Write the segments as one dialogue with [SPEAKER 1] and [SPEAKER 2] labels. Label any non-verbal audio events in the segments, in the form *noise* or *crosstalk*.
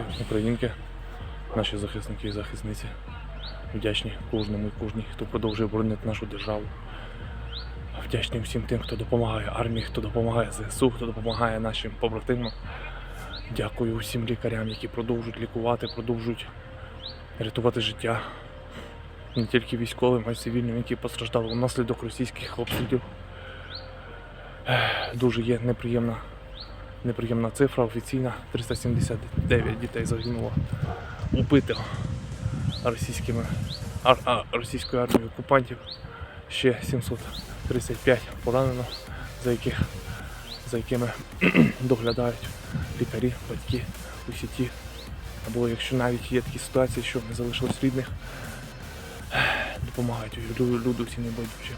[SPEAKER 1] українці, українки, наші захисники і захисниці. Вдячні кожному і кожній, хто продовжує боронити нашу державу. Вдячні всім тим, хто допомагає армії, хто допомагає ЗСУ, хто допомагає нашим побратимам. Дякую всім лікарям, які продовжують лікувати, продовжують рятувати життя не тільки військовим, а й цивільним, які постраждали внаслідок російських обстрілів. Дуже є неприємна, неприємна цифра офіційна. 379 дітей загинуло убито російськими, ар, а, російською армією окупантів. Ще 735 поранено, за, яких, за якими *clears throat* доглядають лікарі, батьки, усі ті. Або якщо навіть є такі ситуації, що не залишилось рідних, допомагають люди всі небайдужі.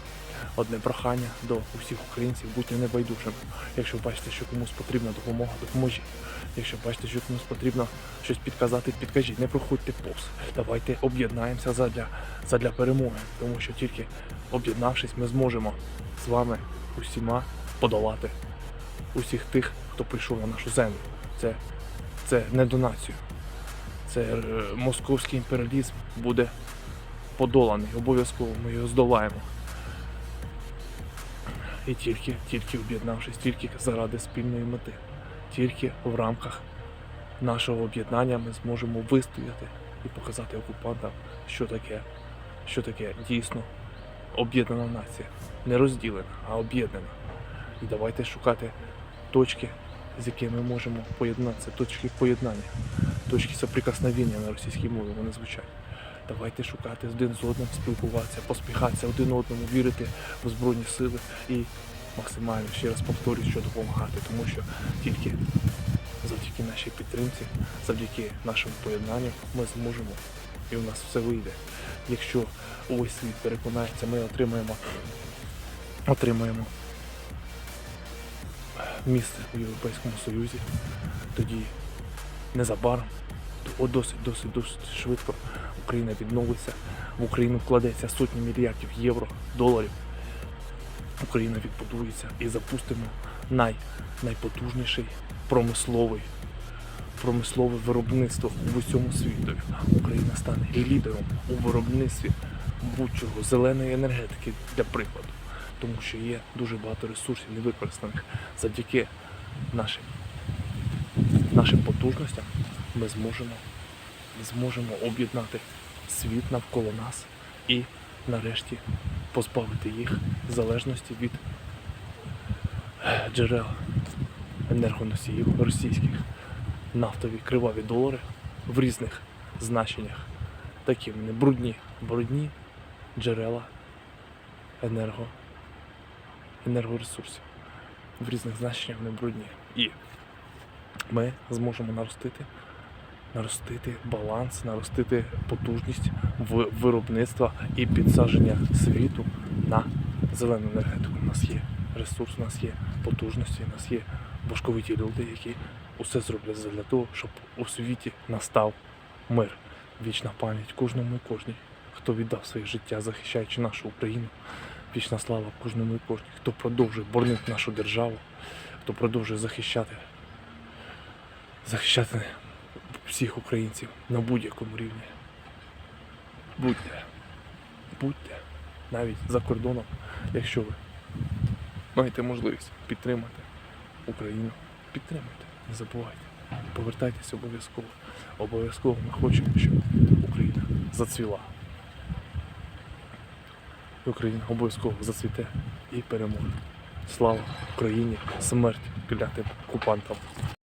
[SPEAKER 1] Одне прохання до усіх українців бути небайдужими. Якщо бачите, що комусь потрібна допомога, допоможіть. Якщо бачите, що комусь потрібно щось підказати, підкажіть, не проходьте повз. Давайте об'єднаємося задля, задля перемоги, тому що тільки об'єднавшись, ми зможемо з вами усіма подолати усіх тих, хто прийшов на нашу землю. Це, це не до націю. Це е, московський імперіалізм буде подоланий. Обов'язково ми його здолаємо. І тільки, тільки об'єднавшись, тільки заради спільної мети, тільки в рамках нашого об'єднання ми зможемо вистояти і показати окупантам, що таке, що таке дійсно об'єднана нація. Не розділена, а об'єднана. І давайте шукати точки, з якими ми можемо поєднатися, точки поєднання, точки соприкосновення на російській мові вони звучать. Давайте шукати один з одним, спілкуватися, поспіхатися один одному, вірити в Збройні сили і максимально ще раз повторюю, що допомагати, тому що тільки завдяки нашій підтримці, завдяки нашому поєднанню ми зможемо і у нас все вийде. Якщо увесь світ переконається, ми отримаємо, отримаємо місце у Європейському Союзі, тоді незабаром, о, досить, досить, досить швидко Україна відновиться, в Україну вкладеться сотні мільярдів євро, доларів. Україна відбудується і запустимо най, найпотужніший промисловий, промислове виробництво в усьому світу. Україна стане лідером у виробництві будь-чого зеленої енергетики для прикладу, тому що є дуже багато ресурсів невикористаних завдяки нашим, нашим потужностям ми зможемо зможемо об'єднати світ навколо нас і нарешті позбавити їх залежності від е, джерел енергоносіїв російських, нафтові криваві долари в різних значеннях. Такі вони брудні, брудні джерела енерго, енергоресурсів. В різних значеннях вони брудні. І ми зможемо наростити наростити баланс, наростити потужність виробництва і підсадження світу на зелену енергетику. У нас є ресурс, у нас є потужності, у нас є башковиті люди, які усе зроблять для того, щоб у світі настав мир. Вічна пам'ять кожному і кожній, хто віддав своє життя, захищаючи нашу Україну. Вічна слава кожному і кожній, хто продовжує боронити нашу державу, хто продовжує захищати, захищати всіх українців на будь-якому рівні. Будьте, будьте навіть за кордоном, якщо ви маєте можливість підтримати Україну, підтримайте, не забувайте. Повертайтеся обов'язково. Обов'язково ми хочемо, щоб Україна зацвіла. Україна обов'язково зацвіте і переможе. Слава Україні! Смерть клятим окупантам!